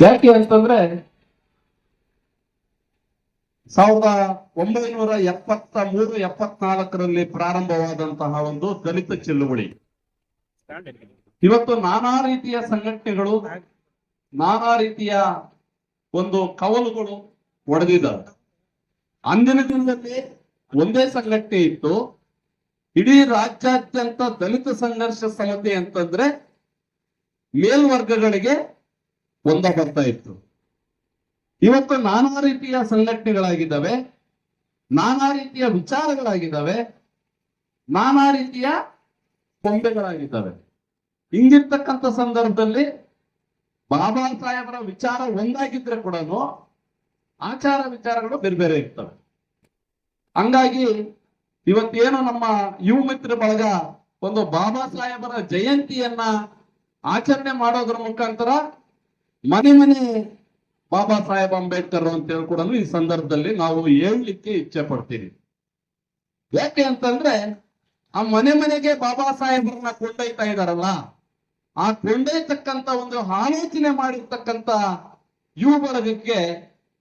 ಯಾಕೆ ಅಂತಂದ್ರೆ ಸಾವಿರದ ಒಂಬೈನೂರ ಎಪ್ಪತ್ತ ಮೂರು, ಎಪ್ಪತ್ನಾಲ್ಕರಲ್ಲಿ ಪ್ರಾರಂಭವಾದಂತಹ ಒಂದು ದಲಿತ ಚಳುವಳಿ. ಇವತ್ತು ನಾನಾ ರೀತಿಯ ಸಂಘಟನೆಗಳು, ನಾನಾ ರೀತಿಯ ಒಂದು ಕವಲುಗಳು ಒಡೆದಿದ್ದಾವೆ. ಅಂದಿನ ದಿನದಲ್ಲಿ ಒಂದೇ ಸಂಘಟನೆ ಇತ್ತು. ಇಡೀ ರಾಜ್ಯಾದ್ಯಂತ ದಲಿತ ಸಂಘರ್ಷ ಸಮಿತಿ ಅಂತಂದ್ರೆ ಮೇಲ್ವರ್ಗಗಳಿಗೆ ಒಂದ ಬರ್ತಾ ಇತ್ತು. ಇವತ್ತು ನಾನಾ ರೀತಿಯ ಸಂಘಟನೆಗಳಾಗಿದ್ದಾವೆ, ನಾನಾ ರೀತಿಯ ವಿಚಾರಗಳಾಗಿದ್ದಾವೆ, ನಾನಾ ರೀತಿಯ ಕೊಂಬೆಗಳಾಗಿದ್ದಾವೆ. ಹಿಂಗಿರ್ತಕ್ಕಂಥ ಸಂದರ್ಭದಲ್ಲಿ ಬಾಬಾ ಸಾಹೇಬರ ವಿಚಾರ ಒಂದಾಗಿದ್ರೆ ಕೂಡ ಆಚಾರ ವಿಚಾರಗಳು ಬೇರೆ ಬೇರೆ ಇರ್ತವೆ. ಹಂಗಾಗಿ ಇವತ್ತೇನು ನಮ್ಮ ಯುವ ಮಿತ್ರ ಬಳಗ ಒಂದು ಬಾಬಾ ಸಾಹೇಬರ ಜಯಂತಿಯನ್ನ ಆಚರಣೆ ಮಾಡೋದ್ರ ಮುಖಾಂತರ ಮನೆ ಮನೆ ಬಾಬಾ ಸಾಹೇಬ್ ಅಂಬೇಡ್ಕರ್ ಅಂತ ಹೇಳಿ ಈ ಸಂದರ್ಭದಲ್ಲಿ ನಾವು ಹೇಳಲಿಕ್ಕೆ ಇಚ್ಛೆ ಪಡ್ತೀವಿ. ಯಾಕೆ ಅಂತಂದ್ರೆ ಆ ಮನೆ ಮನೆಗೆ ಬಾಬಾ ಸಾಹೇಬ್ರನ್ನ ಕೊಂಡೊಯ್ತಾ ಇದಾರಲ್ಲ ಆ ಕೊಂಡೊಯ್ತಕ್ಕಂತ ಒಂದು ಆಲೋಚನೆ ಮಾಡಿರ್ತಕ್ಕಂತ ಯುವ ಬಳಗಕ್ಕೆ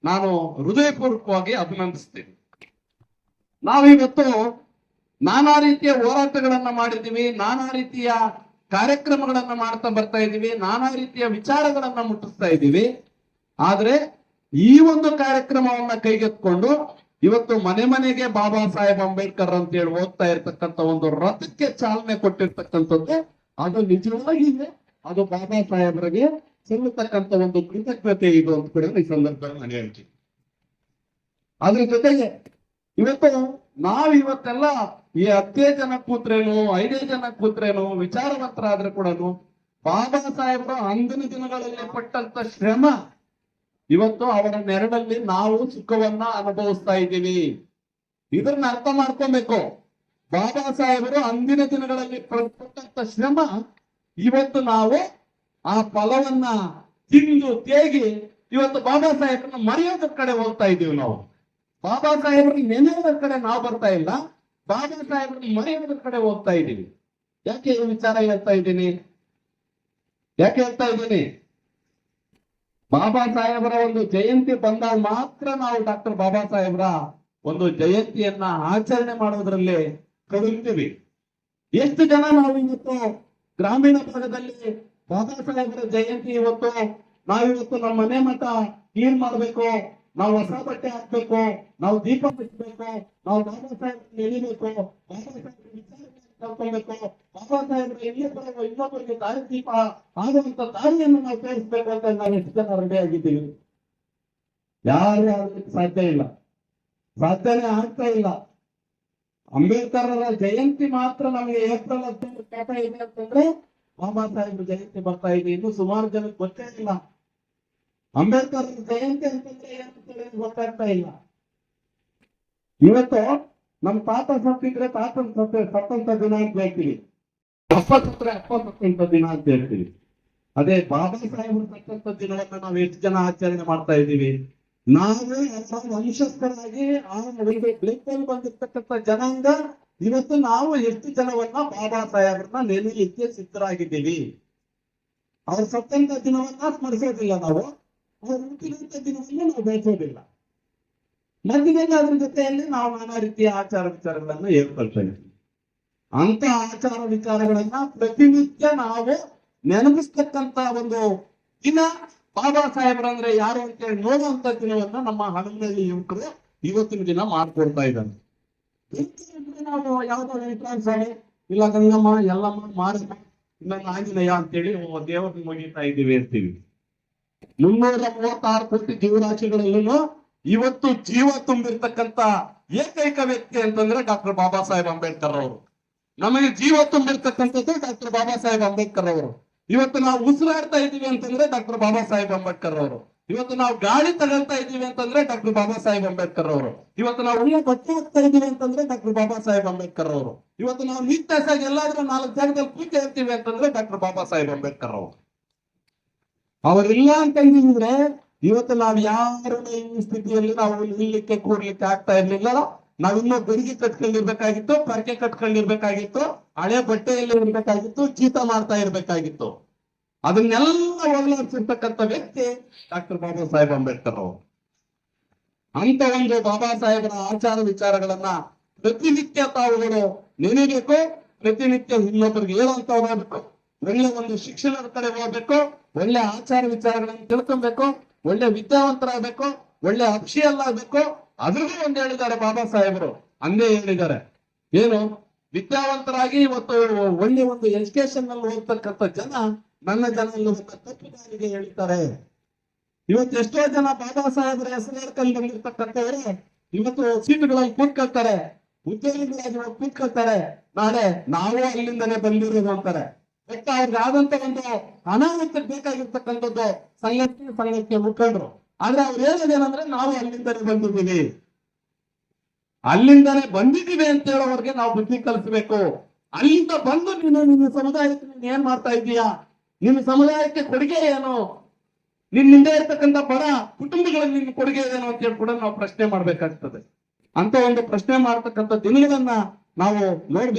ನಾನು ಹೃದಯಪೂರ್ವಕವಾಗಿ ಅಭಿನಂದಿಸ್ತೀನಿ. ನಾವಿವತ್ತು ನಾನಾ ರೀತಿಯ ಹೋರಾಟಗಳನ್ನ ಮಾಡಿದ್ದೀವಿ, ನಾನಾ ರೀತಿಯ ಕಾರ್ಯಕ್ರಮಗಳನ್ನ ಮಾಡ್ತಾ ಬರ್ತಾ ಇದ್ದೀವಿ, ನಾನಾ ರೀತಿಯ ವಿಚಾರಗಳನ್ನ ಮುಟ್ಟಿಸ್ತಾ ಇದ್ದೀವಿ. ಆದ್ರೆ ಈ ಒಂದು ಕಾರ್ಯಕ್ರಮವನ್ನ ಕೈಗೆತ್ಕೊಂಡು ಇವತ್ತು ಮನೆ ಮನೆಗೆ ಬಾಬಾ ಸಾಹೇಬ್ ಅಂಬೇಡ್ಕರ್ ಅಂತ ಹೇಳಿ ಓದ್ತಾ ಇರ್ತಕ್ಕಂಥ ಒಂದು ರಥಕ್ಕೆ ಚಾಲನೆ ಕೊಟ್ಟಿರ್ತಕ್ಕಂಥದ್ದು, ಅದು ನಿಜವಾಗಿ ಅದು ಬಾಬಾ ಸಾಹೇಬರಿಗೆ ಸಿಗತಕ್ಕಂತ ಒಂದು ಕೃತಜ್ಞತೆ ಇದು ಅಂತ ಕೂಡ ಈ ಸಂದರ್ಭದಲ್ಲಿ ನಾನು ಹೇಳ್ತೀನಿ. ಅದ್ರ ಜೊತೆಗೆ ಇವತ್ತು ನಾವ್ ಇವತ್ತೆಲ್ಲ ಈ ಹತ್ತೇ ಜನ ಕೂತ್ರೇನು ಐದೇ ಜನ ಕೂತ್ರೇನು ವಿಚಾರವಂತರಾದ್ರೆ ಕೂಡ ಬಾಬಾ ಸಾಹೇಬರು ಅಂದಿನ ದಿನಗಳಲ್ಲಿ ಪಟ್ಟಂತ ಶ್ರಮ. ಇವತ್ತು ಅವರ ನೆರಳಲ್ಲಿ ನಾವು ಸುಖವನ್ನ ಅನುಭವಿಸ್ತಾ ಇದ್ದೀವಿ. ಇದನ್ನ ಅರ್ಥ ಮಾಡ್ಕೊಬೇಕು. ಬಾಬಾ ಸಾಹೇಬರು ಅಂದಿನ ದಿನಗಳಲ್ಲಿ ಪಟ್ಟಂತ ಶ್ರಮ. ಇವತ್ತು ನಾವು ಆ ಫಲವನ್ನ ತಿಂದು ತೇಗಿ ಇವತ್ತು ಬಾಬಾ ಸಾಹೇಬ್ರನ್ನ ಮರೆಯೋದ್ರ ಕಡೆ ಹೋಗ್ತಾ ಇದ್ದೀವಿ ನಾವು. ಬಾಬಾ ಸಾಹೇಬ್ರನ್ನ ನೆನೆಯೋದ್ರ ಕಡೆ ನಾವು ಬರ್ತಾ ಇಲ್ಲ. ಬಾಬಾ ಸಾಹೇಬರ ಮನೆಯವರ ಕಡೆ ಹೋಗ್ತಾ ಇದ್ದೀನಿ. ಯಾಕೆ ಈ ವಿಚಾರ ಹೇಳ್ತಾ ಇದ್ದೀನಿ? ಯಾಕೆ ಹೇಳ್ತಾ ಇದ್ದೀನಿ? ಬಾಬಾ ಸಾಹೇಬರ ಒಂದು ಜಯಂತಿ ಬಂದಾಗ ಮಾತ್ರ ನಾವು ಡಾಕ್ಟರ್ ಬಾಬಾ ಸಾಹೇಬರ ಒಂದು ಜಯಂತಿಯನ್ನ ಆಚರಣೆ ಮಾಡೋದ್ರಲ್ಲಿ ಕಳುಹಿಸ್ತೀವಿ. ಎಷ್ಟು ಜನ ನಾವು ಇವತ್ತು ಗ್ರಾಮೀಣ ಭಾಗದಲ್ಲಿ ಬಾಬಾ ಸಾಹೇಬರ ಜಯಂತಿ ಇವತ್ತು ನಾವಿವತ್ತು ನಮ್ಮ ಮನೆ ಮಠ ಏನ್ ಮಾಡ್ಬೇಕು? ನಾವು ಹೊಸ ಬಟ್ಟೆ ಹಾಕ್ಬೇಕು, ನಾವು ದೀಪ ಹಚ್ಚಬೇಕು ನಾವು ಬಾಬಾ ಸಾಹೇಬ್ ನೆಲೀಬೇಕು ಬಾಬಾ ಸಾಹೇಬ್ ಕಲ್ತ್ಕೊಳ್ಬೇಕು ಬಾಬಾ ಸಾಹೇಬ್ರ ಇನ್ನೊಬ್ಬರ ಇನ್ನೊಬ್ಬರಿಗೆ ದಾರಿ ದೀಪ ಆಗುವಂತ ದಾರಿಯನ್ನು ನಾವು ತೋರಿಸ್ಬೇಕು ಅಂತ ನಾವು ಎಷ್ಟು ಜನ ರೆಡಿ ಆಗಿದ್ದೀವಿ. ಯಾರು ಆಗ್ಲಿಕ್ಕೆ ಸಾಧ್ಯ ಇಲ್ಲ. ಸಾಧ್ಯನೇ ಆಗ್ತಾ ಇಲ್ಲ. ಅಂಬೇಡ್ಕರ್ ಜಯಂತಿ ಮಾತ್ರ ನಮಗೆ ಏಪ್ರಿಲ್ ಹದಿನೈದು ಇದೆ ಅಂತಂದ್ರೆ ಬಾಬಾ ಸಾಹೇಬ್ ಜಯಂತಿ ಬರ್ತಾ ಇದೆ. ಇನ್ನು ಸುಮಾರು ಜನಕ್ಕೆ ಗೊತ್ತೇ ಇಲ್ಲ. ಅಂಬೇಡ್ಕರ್ ಜಯಂತಿ ಅಂತಂದ್ರೆ ಗೊತ್ತಾಗ್ತಾ ಇಲ್ಲ ಇವತ್ತು ನಮ್ ತಾತ ಸತ್ತಿದ್ರೆ ತಾತನ ಸತ್ತ, ಸತ್ತಂತ ದಿನ ಅಂತ ಹೇಳ್ತೀವಿ. ಅಪ್ಪ ಸತ್ರೆ ಅಪ್ಪ ಸತ್ತಂತ ದಿನ ಅಂತ ಹೇಳ್ತೀವಿ. ಅದೇ ಬಾಬಾ ಸಾಹೇಬರು ಸತ್ತಂತ ದಿನಗಳನ್ನ ನಾವು ಎಷ್ಟು ಜನ ಆಚರಣೆ ಮಾಡ್ತಾ ಇದ್ದೀವಿ. ನಾವೇ ವಂಶಸ್ಥರಾಗಿ ಆ ಒಂದು ಬ್ಲಿಪ್ಪಲ್ಲಿ ಬಂದಿರ್ತಕ್ಕಂಥ ಜನಾಂಗ ಇವತ್ತು ನಾವು ಎಷ್ಟು ಜನವನ್ನ ಬಾಬಾ ಸಾಹೇಬ್ರನ್ನ ನೆನೆಯಲಿಕ್ಕೆ ಸಿದ್ಧರಾಗಿದ್ದೀವಿ. ಅವ್ರ ಸತ್ತಂತ ದಿನವನ್ನ ಸ್ಮರಿಸೋದಿಲ್ಲ ನಾವು. ಅವ್ರ ದಿನವನ್ನು ನಾವು ಬಯಸೋದಿಲ್ಲ ಮಧ್ಯದಲ್ಲಿ ಅದ್ರ ಜೊತೆಯಲ್ಲಿ ನಾವು ನಾನಾ ರೀತಿಯ ಆಚಾರ ವಿಚಾರಗಳನ್ನು ಹೇಳ್ಕೊಳ್ತಾ ಇದ್ದೀವಿ ಅಂತ ಆಚಾರ ವಿಚಾರಗಳನ್ನ ಪ್ರತಿನಿತ್ಯ ನಾವು ನೆನಪಿಸ್ತಕ್ಕಂತ ಒಂದು ದಿನ. ಬಾಬಾ ಸಾಹೇಬ್ರಂದ್ರೆ ಯಾರು ಅಂತ ಅಂತೇಳಿ ನೋಡುವಂತ ದಿನವನ್ನ ನಮ್ಮ ಹಣದಲ್ಲಿ ಯುವಕರು ಇವತ್ತಿನ ದಿನ ಮಾಡ್ಕೊಡ್ತಾ ಇದ್ದಾರೆ. ನಾವು ಯಾವ್ದೋ ಸ್ವಾಮಿ ಇಲ್ಲ ಗಂಗಮ್ಮ ಎಲ್ಲಮ್ಮ ಮಾರಮ್ಮ ಇನ್ನೊಂದು ಆಂಜನೇಯ ಅಂತೇಳಿ ದೇವರನ್ನ ಮುಗಿತಾ ಇದ್ದೀವಿ ಅಂತೀವಿ. ಮುನ್ನೂರ ಮೂವತ್ತಾರು ಕೋಟಿ ಜೀವರಾಶಿಗಳಲ್ಲೂ ಇವತ್ತು ಜೀವ ತುಂಬಿರ್ತಕ್ಕಂತ ಏಕೈಕ ವ್ಯಕ್ತಿ ಅಂತಂದ್ರೆ ಡಾಕ್ಟರ್ ಬಾಬಾ ಸಾಹೇಬ್ ಅಂಬೇಡ್ಕರ್ ಅವರು. ನಮಗೆ ಜೀವ ತುಂಬಿರ್ತಕ್ಕಂಥದ್ದು ಡಾಕ್ಟರ್ ಬಾಬಾ ಸಾಹೇಬ್ ಅಂಬೇಡ್ಕರ್ ಅವರು. ಇವತ್ತು ನಾವು ಉಸಿರಾಡ್ತಾ ಇದ್ದೀವಿ ಅಂತಂದ್ರೆ ಡಾಕ್ಟರ್ ಬಾಬಾ ಸಾಹೇಬ್ ಅಂಬೇಡ್ಕರ್ ಅವರು. ಇವತ್ತು ನಾವು ಗಾಳಿ ತಗೊಳ್ತಾ ಇದ್ದೀವಿ ಅಂತಂದ್ರೆ ಡಾಕ್ಟರ್ ಬಾಬಾ ಸಾಹೇಬ್ ಅಂಬೇಡ್ಕರ್ ಅವರು. ಇವತ್ತು ನಾವು ಬಟ್ಟೆ ಹೋಗ್ತಾ ಇದ್ದೀವಿ ಅಂತಂದ್ರೆ ಡಾಕ್ಟರ್ ಬಾಬಾ ಸಾಹೇಬ್ ಅಂಬೇಡ್ಕರ್ ಅವರು. ಇವತ್ತು ನಾವು ನಿತ್ಯಾಸಾಗಿ ಎಲ್ಲಾದ್ರೂ ನಾಲ್ಕು ಜಾಗದಲ್ಲಿ ಪೂಜೆ ಇರ್ತೀವಿ ಅಂತಂದ್ರೆ ಡಾಕ್ಟರ್ ಬಾಬಾ ಸಾಹೇಬ್ ಅಂಬೇಡ್ಕರ್ ಅವರು. ಅವರಿಲ್ಲ ಹೇಳಿದ್ರೆ ಇವತ್ತು ನಾವು ಯಾರ ಸ್ಥಿತಿಯಲ್ಲಿ ನಾವು ನಿಲ್ಲಕ್ಕೆ ಕೂಡ್ಲಿಕ್ಕೆ ಆಗ್ತಾ ಇರ್ಲಿಲ್ಲ. ನಾವಿನ್ನೂ ಗಡಿಗೆ ಕಟ್ಕೊಂಡಿರ್ಬೇಕಾಗಿತ್ತು, ಪರಕೆ ಕಟ್ಕೊಂಡಿರ್ಬೇಕಾಗಿತ್ತು, ಹಳೆ ಬಟ್ಟೆಯಲ್ಲಿ ಇರ್ಬೇಕಾಗಿತ್ತು, ಚೀತ ಮಾಡ್ತಾ ಇರ್ಬೇಕಾಗಿತ್ತು. ಅದನ್ನೆಲ್ಲ ಹೋಗಲಾಡಿಸಿರ್ತಕ್ಕಂಥ ವ್ಯಕ್ತಿ ಡಾಕ್ಟರ್ ಬಾಬಾ ಸಾಹೇಬ್ ಅಂಬೇಡ್ಕರ್ ಅವರು. ಅಂತ ಒಂದು ಬಾಬಾ ಸಾಹೇಬರ ಆಚಾರ ವಿಚಾರಗಳನ್ನ ಪ್ರತಿನಿತ್ಯ ತಾವುಗಳು ನೆನೆಬೇಕು, ಪ್ರತಿನಿತ್ಯ ಇನ್ನೊಬ್ಬರಿಗೆ ಹೇಳುವಂತ ಹೋಗ್ಬೇಕು ಒಳ್ಳೆ ಒಂದು ಶಿಕ್ಷಣದ ಕಡೆ ಹೋಗ್ಬೇಕು, ಒಳ್ಳೆ ಆಚಾರ ವಿಚಾರಗಳನ್ನು ತಿಳ್ಕೊಬೇಕು, ಒಳ್ಳೆ ವಿದ್ಯಾವಂತರಾಗಬೇಕು, ಒಳ್ಳೆ ಅಕ್ಷಿಯಲ್ಲ ಆಗ್ಬೇಕು ಅದ್ರದ್ದು ಒಂದು ಹೇಳಿದ್ದಾರೆ ಬಾಬಾ ಸಾಹೇಬರು. ಅಂದೇ ಹೇಳಿದ್ದಾರೆ. ಏನು? ವಿದ್ಯಾವಂತರಾಗಿ ಇವತ್ತು ಒಳ್ಳೆ ಒಂದು ಎಜುಕೇಶನ್ನಲ್ಲಿ ಹೋಗ್ತಕ್ಕಂಥ ಜನ ನನ್ನ ಜನ ತಪ್ಪು ದಾರಿಗೆ ಹೇಳ್ತಾರೆ ಇವತ್ತು ಎಷ್ಟೋ ಜನ ಬಾಬಾ ಸಾಹೇಬರ ಹೆಸರು ಬಂದಿರ್ತಕ್ಕಂಥವ್ರೆ ಇವತ್ತು ಸೀಟುಗಳಲ್ಲಿ ಕೂತ್ಕೊಳ್ತಾರೆ. ಉದ್ಯೋಗಿಗಳಾಗಿ ಕೂತ್ಕೊಳ್ತಾರೆ. ನಾಳೆ ನಾವು ಅಲ್ಲಿಂದನೇ ಬಂದಿರೋದು ಅಂತಾರೆ. ಬಟ್ ಅವ್ರಿಗೆ ಆದಂತ ಒಂದು ಅನಾಹುತ ಬೇಕಾಗಿರ್ತಕ್ಕಂಥದ್ದು ಸಂಘಟನೆ ಸಂಘಕ್ಕೆ ಮುಖಂಡರು. ಆದ್ರೆ ಅವ್ರು ಹೇಳೋದೇನಂದ್ರೆ ನಾವು ಅಲ್ಲಿಂದಲೇ ಬಂದಿದ್ದೀವಿ. ಅಲ್ಲಿಂದಲೇ ಬಂದಿದ್ದೀವಿ ಅಂತ ಹೇಳೋವರೆಗೆ ನಾವು ಬುದ್ಧಿ ಕಲಿಸ್ಬೇಕು. ಅಲ್ಲಿಂದ ಬಂದು ನೀನು ನಿನ್ನ ಸಮುದಾಯಕ್ಕೆ ನೀನ್ ಏನ್ ಮಾಡ್ತಾ ಇದೀಯಾ ನಿನ್ನ ಸಮುದಾಯಕ್ಕೆ ಕೊಡುಗೆ ಏನು? ನಿನ್ನಿಂದ ಇರ್ತಕ್ಕಂಥ ಬಡ ಕುಟುಂಬಗಳಲ್ಲಿ ನಿನ್ನ ಕೊಡುಗೆ ಏನು ಅಂತ ಹೇಳಿ ಕೂಡ ನಾವು ಪ್ರಶ್ನೆ ಮಾಡ್ಬೇಕಾಗ್ತದೆ. ಅಂತ ಒಂದು ಪ್ರಶ್ನೆ ಮಾಡ್ತಕ್ಕಂಥ ದಿನಗಳನ್ನ ನಾವು ನೋಡ್ಬೇಕು.